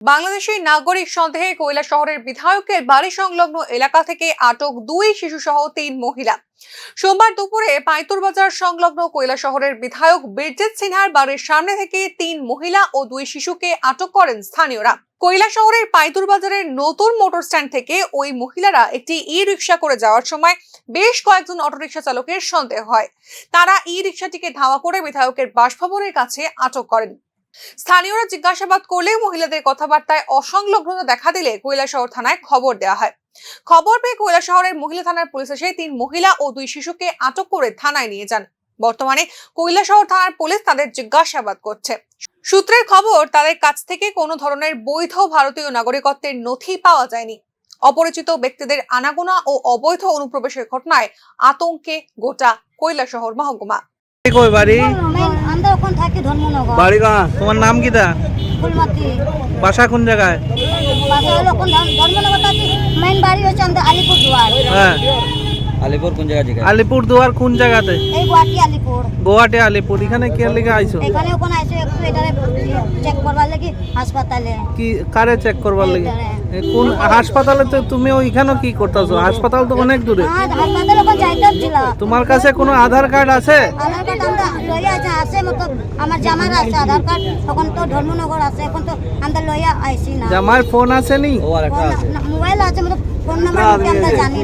বাংলাদেশি নাগরিক সন্দেহে কৈলা শহরের বিধায়কের বাড়ি সংলগ্ন এলাকা থেকে আটক দুই শিশুসহ তিন মহিলা। সোমবার দুপুরে বাজার সংলগ্ন কৈলা শহরের বিধায়ক বীরজিৎ সিনহার বাড়ির সামনে থেকে তিন মহিলা ও দুই শিশুকে আটক করেন স্থানীয়রা। কৈলা শহরের পাইতুর বাজারের নতুন মোটর স্ট্যান্ড থেকে ওই মহিলারা একটি ই রিক্সা করে যাওয়ার সময় বেশ কয়েকজন অটোরিকশা চালকের সন্দেহ হয়। তারা ই রিক্সাটিকে ধাওয়া করে বিধায়কের বাসভবনের কাছে আটক করেন। স্থানীয়রা জিজ্ঞাসাবাদ করলে মহিলাদের কথাবার্তায় অসংলগ্নতা দেখা দিলে কৈলাসহর থানায় খবর দেওয়া হয়। খবর পেয়ে কৈলাসহরের মহিলা থানার পুলিশ এসে তিন মহিলা ও দুই শিশুকে আটক করে থানায় নিয়ে যান। বর্তমানে কৈলাসহর থানার পুলিশ তাদের জিজ্ঞাসাবাদ করছে। সূত্রের খবর, তাদের কাছ থেকে কোনো ধরনের বৈধ ভারতীয় নাগরিকত্বের নথি পাওয়া যায়নি। অপরিচিত ব্যক্তিদের আনাগোনা ও অবৈধ অনুপ্রবেশের ঘটনায় আতঙ্কে গোটা কৈলাসহর মহকুমা। কই বাড়ি? বাড়ি কাহা? তোমার নাম কিটা তা? বাসা কোন জায়গায়? বাসা হলো ধর্মনগর মেন বাড়ি হচ্ছে আমাদের আলিপুর দুয়ার হ্যাঁ। আলিপুর কোন জায়গা থেকে? আলিপুর দুয়ার কোন জায়গাতে? এই গুয়াহাটি আলিপুর। গুয়াহাটি আলিপুর। এখানে কে আইছো? এখানে ওখানে আসে একটু এটারে চেক করবার লাগি হাসপাতালে। কি কারে চেক করবার লাগে? কোন হাসপাতালে তো তুমি ওইখানে কি করতেছো? হাসপাতাল তো অনেক দূরে। হ্যাঁ হাসপাতালে যাইতে ছিল তোমার কাছে কোনো আধার কার্ড আছে? আধার কার্ড আমরা লইয়া আছে আছে মতো আমার জামার আছে আধার কার্ড। তখন তো ধর্মনগর আছে এখন তো আমরা লইয়া আইসি না। জামার ফোন আছে নি ও আর একটা আছে। ফোন- মোবাইল আছে মতো ফোন নাম্বার আমরা জানি